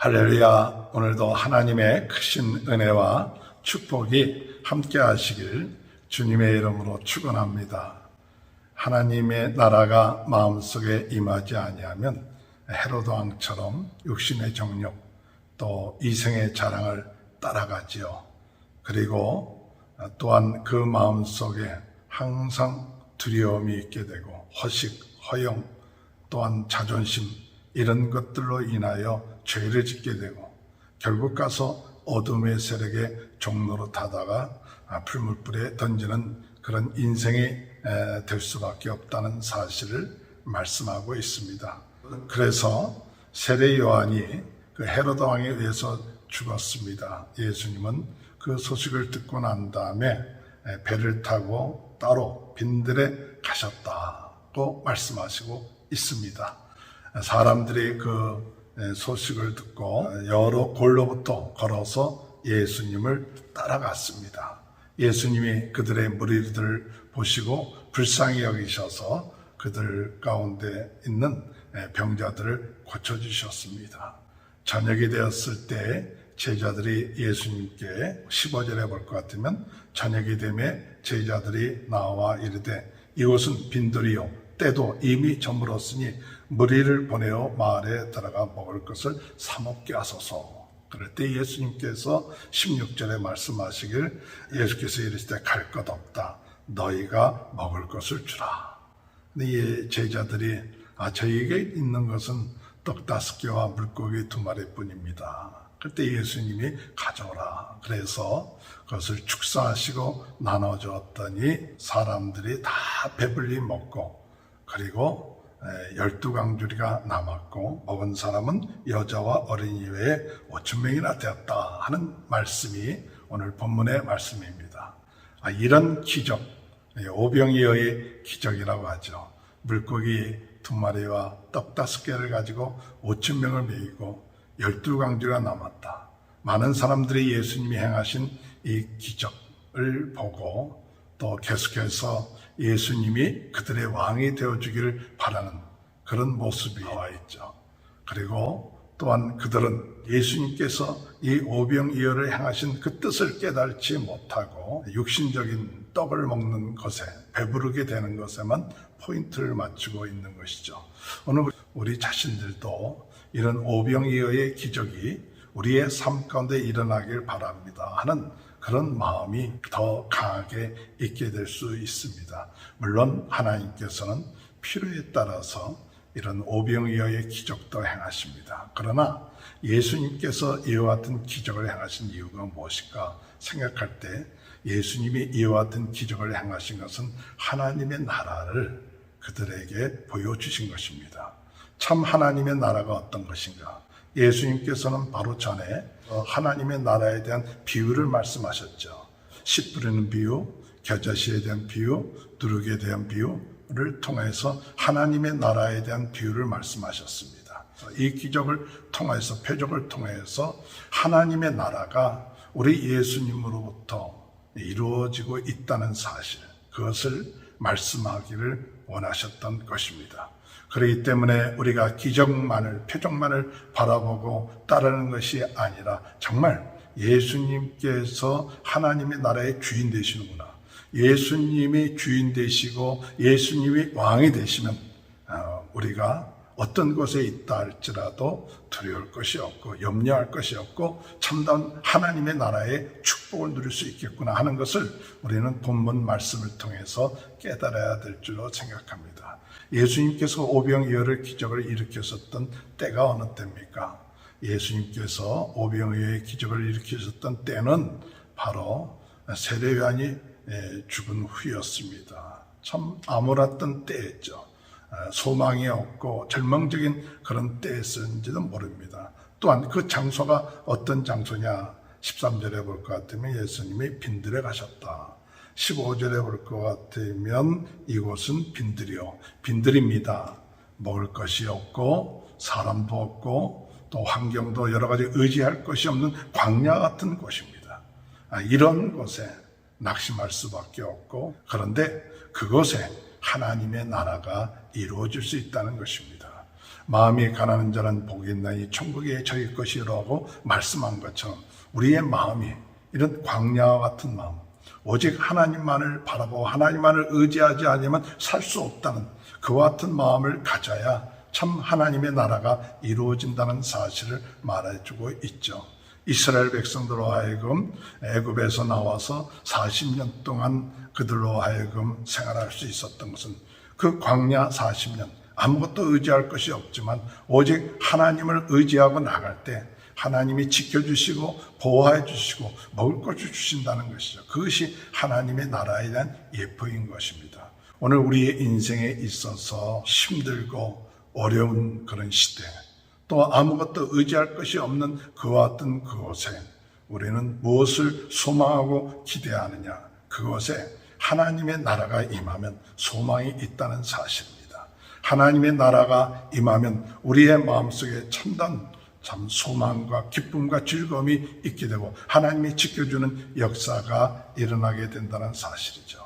할렐루야. 오늘도 하나님의 크신 은혜와 축복이 함께 하시길 주님의 이름으로 축원합니다. 하나님의 나라가 마음속에 임하지 아니하면 헤로드 왕처럼 육신의 정욕 또 이생의 자랑을 따라가지요. 그리고 또한 그 마음속에 항상 두려움이 있게 되고 허식, 허영, 또한 자존심 이런 것들로 인하여 죄를 짓게 되고 결국 가서 어둠의 세력의 종로로 타다가 아, 풀물불에 던지는 그런 인생이 에, 될 수밖에 없다는 사실을 말씀하고 있습니다. 그래서 세례 요한이 그 헤로드 왕에 의해서 죽었습니다. 예수님은 그 소식을 듣고 난 다음에 에, 배를 타고 따로 빈들에 가셨다고 말씀하시고 있습니다. 사람들이 그 소식을 듣고 여러 골로부터 걸어서 예수님을 따라갔습니다. 예수님이 그들의 무리들을 보시고 불쌍히 여기셔서 그들 가운데 있는 병자들을 고쳐주셨습니다. 저녁이 되었을 때 제자들이 예수님께 15절에 볼 것 같으면 저녁이 되매 제자들이 나와 이르되 이곳은 빈들이요 때도 이미 저물었으니 무리를 보내어 마을에 들어가 먹을 것을 사 먹게 하소서. 그럴 때 예수님께서 16절에 말씀하시길 예수께서 이르시되 갈 것 없다. 너희가 먹을 것을 주라. 이 제자들이 아 저희에게 있는 것은 떡 다섯 개와 물고기 두 마리뿐입니다. 그때 예수님이 가져오라. 그래서 그것을 축사하시고 나눠주었더니 사람들이 다 배불리 먹고 그리고 열두 강주리가 남았고 먹은 사람은 여자와 어린이 외에 5천 명이나 되었다 하는 말씀이 오늘 본문의 말씀입니다. 아, 이런 기적, 오병이어의 기적이라고 하죠. 물고기 두 마리와 떡 다섯 개를 가지고 5천 명을 먹이고 열두 강주가 남았다. 많은 사람들이 예수님이 행하신 이 기적을 보고 또 계속해서 예수님이 그들의 왕이 되어주기를 바라는 그런 모습이 나와 있죠. 그리고 또한 그들은 예수님께서 이 오병이어를 행하신 그 뜻을 깨달지 못하고 육신적인 떡을 먹는 것에 배부르게 되는 것에만 포인트를 맞추고 있는 것이죠. 오늘 우리 자신들도 이런 오병이어의 기적이 우리의 삶 가운데 일어나길 바랍니다 하는 그런 마음이 더 강하게 있게 될 수 있습니다. 물론 하나님께서는 필요에 따라서 이런 오병이어의 기적도 행하십니다. 그러나 예수님께서 이와 같은 기적을 행하신 이유가 무엇일까 생각할 때 예수님이 이와 같은 기적을 행하신 것은 하나님의 나라를 그들에게 보여주신 것입니다. 참 하나님의 나라가 어떤 것인가? 예수님께서는 바로 전에 하나님의 나라에 대한 비유를 말씀하셨죠. 씨 뿌리는 비유, 겨자씨에 대한 비유, 누룩에 대한 비유를 통해서 하나님의 나라에 대한 비유를 말씀하셨습니다. 이 기적을 통해서 표적을 통해서 하나님의 나라가 우리 예수님으로부터 이루어지고 있다는 사실, 그것을 말씀하기를 원하셨던 것입니다. 그렇기 때문에 우리가 기적만을, 표적만을 바라보고 따르는 것이 아니라 정말 예수님께서 하나님의 나라의 주인 되시는구나. 예수님이 주인 되시고 예수님이 왕이 되시면 어, 우리가 어떤 곳에 있다 할지라도 두려울 것이 없고 염려할 것이 없고 참다운 하나님의 나라의 축복을 누릴 수 있겠구나 하는 것을 우리는 본문 말씀을 통해서 깨달아야 될 줄로 생각합니다. 예수님께서 오병이어를 기적을 일으켰었던 때가 어느 때입니까? 예수님께서 오병이어의 기적을 일으키셨던 때는 바로 세례요한이 죽은 후였습니다. 참 암울했던 때였죠. 소망이 없고 절망적인 그런 때였는지도 모릅니다. 또한 그 장소가 어떤 장소냐? 13절에 볼 것 같으면 예수님이 빈들에 가셨다. 15절에 볼 것 같으면 이곳은 빈들이요. 빈들입니다. 먹을 것이 없고 사람도 없고 또 환경도 여러 가지 의지할 것이 없는 광야 같은 곳입니다. 아, 이런 곳에 낙심할 수밖에 없고 그런데 그곳에 하나님의 나라가 이루어질 수 있다는 것입니다. 마음이 가난한 자는 복이 있나니 천국에 저희 것이라고 말씀한 것처럼 우리의 마음이 이런 광야와 같은 마음 오직 하나님만을 바라보고 하나님만을 의지하지 않으면 살 수 없다는 그와 같은 마음을 가져야 참 하나님의 나라가 이루어진다는 사실을 말해주고 있죠. 이스라엘 백성들로 하여금 애굽에서 나와서 40년 동안 그들로 하여금 생활할 수 있었던 것은 그 광야 40년 아무것도 의지할 것이 없지만 오직 하나님을 의지하고 나갈 때 하나님이 지켜주시고 보호해 주시고 먹을 것을 주신다는 것이죠. 그것이 하나님의 나라에 대한 예표인 것입니다. 오늘 우리의 인생에 있어서 힘들고 어려운 그런 시대, 또 아무것도 의지할 것이 없는 그와 같은 그곳에 우리는 무엇을 소망하고 기대하느냐? 그곳에 하나님의 나라가 임하면 소망이 있다는 사실입니다. 하나님의 나라가 임하면 우리의 마음속에 참단 참 소망과 기쁨과 즐거움이 있게 되고 하나님이 지켜주는 역사가 일어나게 된다는 사실이죠.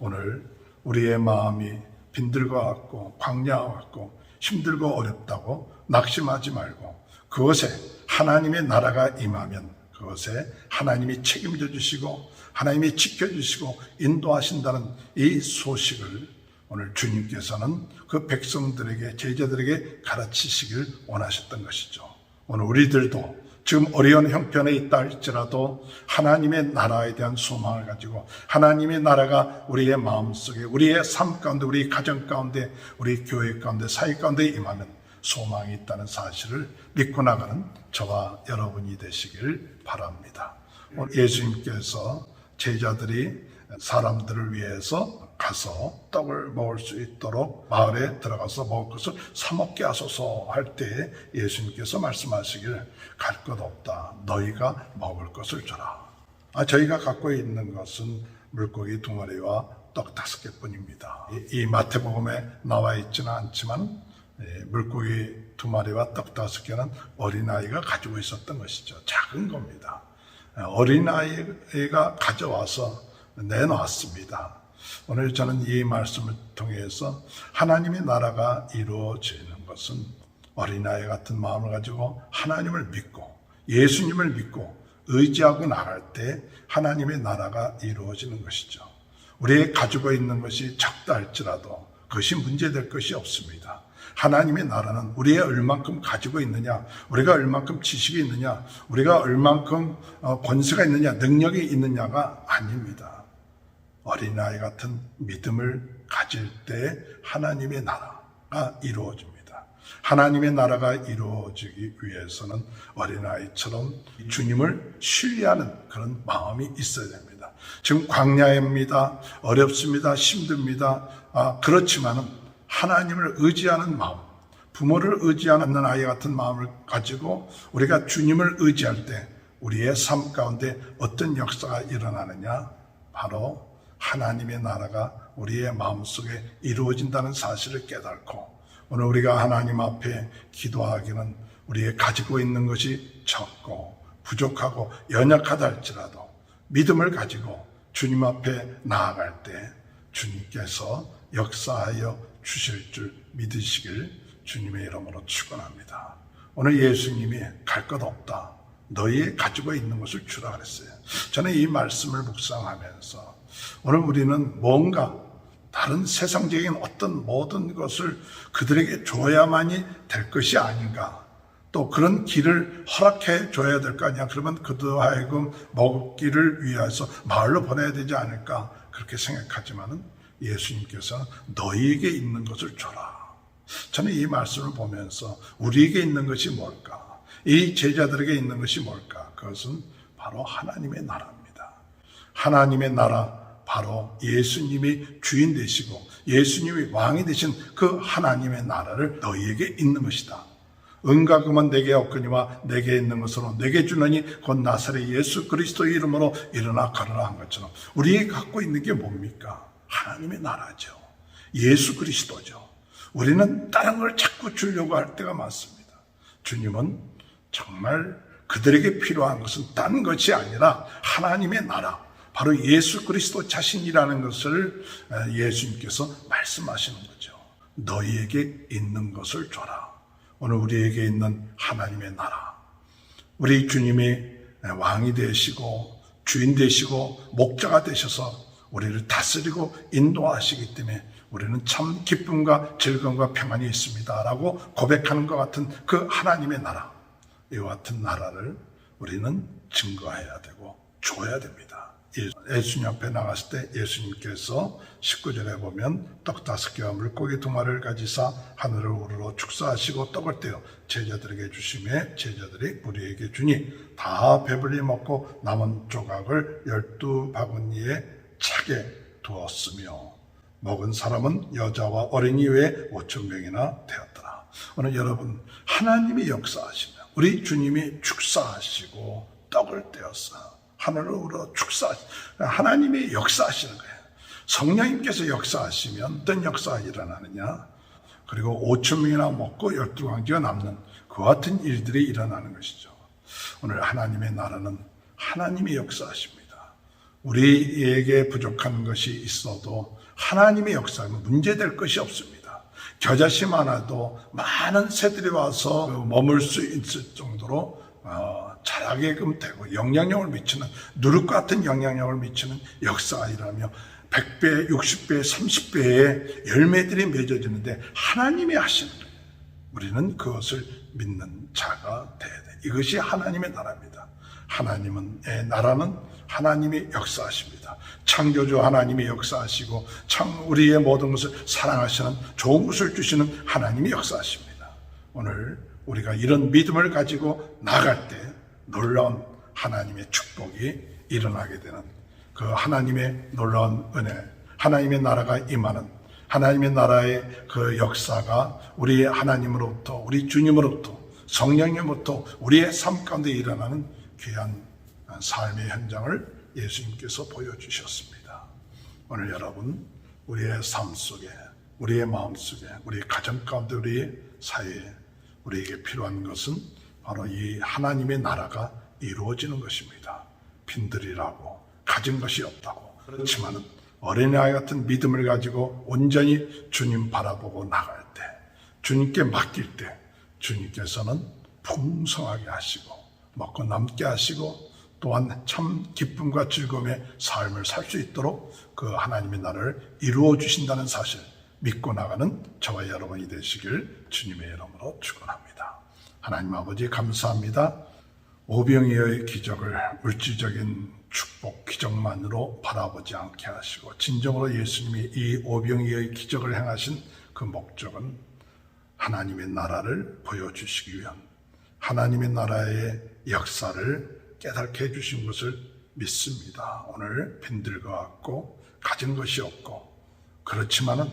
오늘 우리의 마음이 빈들과 같고 광야와 같고 힘들고 어렵다고 낙심하지 말고 그것에 하나님의 나라가 임하면 그것에 하나님이 책임져 주시고 하나님이 지켜 주시고 인도하신다는 이 소식을 오늘 주님께서는 그 백성들에게 제자들에게 가르치시길 원하셨던 것이죠. 오늘 우리들도 지금 어려운 형편에 있다 할지라도 하나님의 나라에 대한 소망을 가지고 하나님의 나라가 우리의 마음속에 우리의 삶 가운데 우리 가정 가운데 우리 교회 가운데 사회 가운데 임하면 소망이 있다는 사실을 믿고 나가는 저와 여러분이 되시길 바랍니다. 오늘 예수님께서 제자들이 사람들을 위해서 가서 떡을 먹을 수 있도록 마을에 들어가서 먹을 것을 사먹게 하소서 할 때 예수님께서 말씀하시길 갈 것 없다. 너희가 먹을 것을 줘라. 아, 저희가 갖고 있는 것은 물고기 두 마리와 떡 다섯 개 뿐입니다. 이, 이 마태복음에 나와 있지는 않지만 예, 물고기 두 마리와 떡 다섯 개는 어린아이가 가지고 있었던 것이죠. 작은 겁니다. 어린아이가 가져와서 내놓았습니다. 오늘 저는 이 말씀을 통해서 하나님의 나라가 이루어지는 것은 어린아이 같은 마음을 가지고 하나님을 믿고 예수님을 믿고 의지하고 나갈 때 하나님의 나라가 이루어지는 것이죠. 우리의 가지고 있는 것이 적다 할지라도 그것이 문제될 것이 없습니다. 하나님의 나라는 우리의 얼만큼 가지고 있느냐, 우리가 얼만큼 지식이 있느냐, 우리가 얼만큼 어, 권세가 있느냐, 능력이 있느냐가 아닙니다. 어린아이 같은 믿음을 가질 때 하나님의 나라가 이루어집니다. 하나님의 나라가 이루어지기 위해서는 어린아이처럼 주님을 신뢰하는 그런 마음이 있어야 됩니다. 지금 광야입니다. 어렵습니다. 힘듭니다. 아, 그렇지만은 하나님을 의지하는 마음, 부모를 의지하는 아이 같은 마음을 가지고 우리가 주님을 의지할 때 우리의 삶 가운데 어떤 역사가 일어나느냐? 바로 하나님의 나라가 우리의 마음속에 이루어진다는 사실을 깨닫고 오늘 우리가 하나님 앞에 기도하기는 우리의 가지고 있는 것이 적고 부족하고 연약하다 할지라도 믿음을 가지고 주님 앞에 나아갈 때 주님께서 역사하여 주실 줄 믿으시길 주님의 이름으로 축원합니다. 오늘 예수님이 갈 것 없다. 너희 가지고 있는 것을 주라 그랬어요. 저는 이 말씀을 묵상하면서 오늘 우리는 뭔가 다른 세상적인 어떤 모든 것을 그들에게 줘야만이 될 것이 아닌가. 또 그런 길을 허락해 줘야 될 거 아니야. 그러면 그도 하여금 먹기를 위해서 마을로 보내야 되지 않을까. 그렇게 생각하지만은 예수님께서 너희에게 있는 것을 줘라. 저는 이 말씀을 보면서 우리에게 있는 것이 뭘까? 이 제자들에게 있는 것이 뭘까? 그것은 바로 하나님의 나라입니다. 하나님의 나라, 바로 예수님이 주인 되시고 예수님이 왕이 되신 그 하나님의 나라를 너희에게 있는 것이다. 은과 금은 내게 없거니와 내게 있는 것으로 내게 주느니 곧 나사렛 예수 그리스도 이름으로 일어나 가르라 한 것처럼 우리에게 갖고 있는 게 뭡니까? 하나님의 나라죠. 예수 그리스도죠. 우리는 다른 걸 자꾸 주려고 할 때가 많습니다. 주님은 정말 그들에게 필요한 것은 딴 것이 아니라 하나님의 나라, 바로 예수 그리스도 자신이라는 것을 예수님께서 말씀하시는 거죠. 너희에게 있는 것을 줘라. 오늘 우리에게 있는 하나님의 나라, 우리 주님이 왕이 되시고 주인 되시고 목자가 되셔서 우리를 다스리고 인도하시기 때문에 우리는 참 기쁨과 즐거움과 평안이 있습니다라고 고백하는 것 같은 그 하나님의 나라, 이와 같은 나라를 우리는 증거해야 되고 줘야 됩니다. 예수님 앞에 나갔을 때 예수님께서 19절에 보면 떡 다섯 개와 물고기 두 마리를 가지사 하늘을 우러러 축사하시고 떡을 떼어 제자들에게 주심에 제자들이 우리에게 주니 다 배불리 먹고 남은 조각을 열두 바구니에 차게 두었으며 먹은 사람은 여자와 어린이 외에 오천 명이나 되었더라. 오늘 여러분 하나님이 역사하시며 우리 주님이 축사하시고 떡을 떼었어 우러 축사 하나님이 역사하시는 거예요. 성령님께서 역사하시면 어떤 역사가 일어나느냐? 그리고 5천 명이나 먹고 열두 광지가 남는 그 같은 일들이 일어나는 것이죠. 오늘 하나님의 나라는 하나님이 역사하십니다. 우리에게 부족한 것이 있어도 하나님의 역사는 문제될 것이 없습니다. 겨자씨 하나도 많은 새들이 와서 머물 수 있을 정도로 어, 자라게끔 되고 영향력을 미치는 누룩 같은 영향력을 미치는 일어나며 100배, 60배, 30배의 열매들이 맺어지는데 하나님이 하시는. 우리는 그것을 믿는 자가 돼야 돼. 이것이 하나님의 나라입니다. 하나님은 의 나라는 하나님이 역사하십니다. 창조주 하나님이 역사하시고 참 우리의 모든 것을 사랑하시는 좋은 것을 주시는 하나님이 역사하십니다. 오늘 우리가 이런 믿음을 가지고 나갈 때 놀라운 하나님의 축복이 일어나게 되는 그 하나님의 놀라운 은혜, 하나님의 나라가 임하는 하나님의 나라의 그 역사가 우리 하나님으로부터 우리 주님으로부터 성령님으로부터 우리의 삶 가운데 일어나는 귀한 삶의 현장을 예수님께서 보여주셨습니다. 오늘 여러분 우리의 삶 속에 우리의 마음 속에 우리 가정 가운데 우리의 사회에 우리에게 필요한 것은 바로 이 하나님의 나라가 이루어지는 것입니다. 빈들이라고 가진 것이 없다고 그렇지만은 어린아이 같은 믿음을 가지고 온전히 주님 바라보고 나갈 때 주님께 맡길 때 주님께서는 풍성하게 하시고 먹고 남게 하시고 또한 참 기쁨과 즐거움의 삶을 살 수 있도록 그 하나님의 나라를 이루어 주신다는 사실 믿고 나가는 저와 여러분이 되시길 주님의 이름으로 축원합니다. 하나님 아버지 감사합니다. 오병이어의 기적을 물질적인 축복 기적만으로 바라보지 않게 하시고 진정으로 예수님이 이 오병이어의 기적을 행하신 그 목적은 하나님의 나라를 보여주시기 위한 하나님의 나라의 역사를 깨닫게 해주신 것을 믿습니다. 오늘 빈들 것 같고 가진 것이 없고 그렇지만은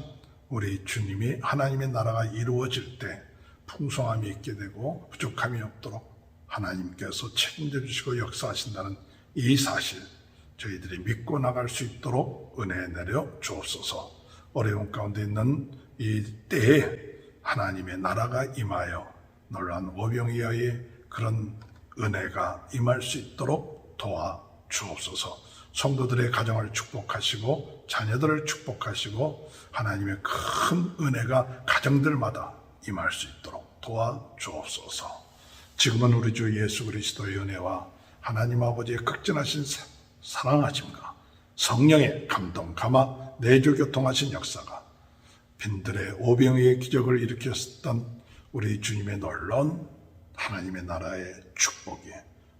우리 주님이 하나님의 나라가 이루어질 때 풍성함이 있게 되고 부족함이 없도록 하나님께서 책임져 주시고 역사하신다는 이 사실 저희들이 믿고 나갈 수 있도록 은혜 내려 주옵소서 어려운 가운데 있는 이 때에 하나님의 나라가 임하여 놀란 오병이어의 그런 은혜가 임할 수 있도록 도와 주옵소서. 성도들의 가정을 축복하시고 자녀들을 축복하시고 하나님의 큰 은혜가 가정들마다 임할 수 있도록 도와 주옵소서. 지금은 우리 주 예수 그리스도의 은혜와 하나님 아버지의 극진하신 사랑하심과 성령의 감동, 감화, 내조 교통하신 역사가 빈들의 오병이의 기적을 일으켰던 우리 주님의 놀라운 하나님의 나라의 축복이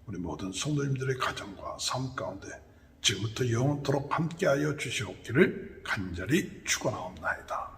우리 모든 성도님들의 가정과 삶 가운데 지금부터 영원토록 함께하여 주시옵기를 간절히 축원하옵나이다.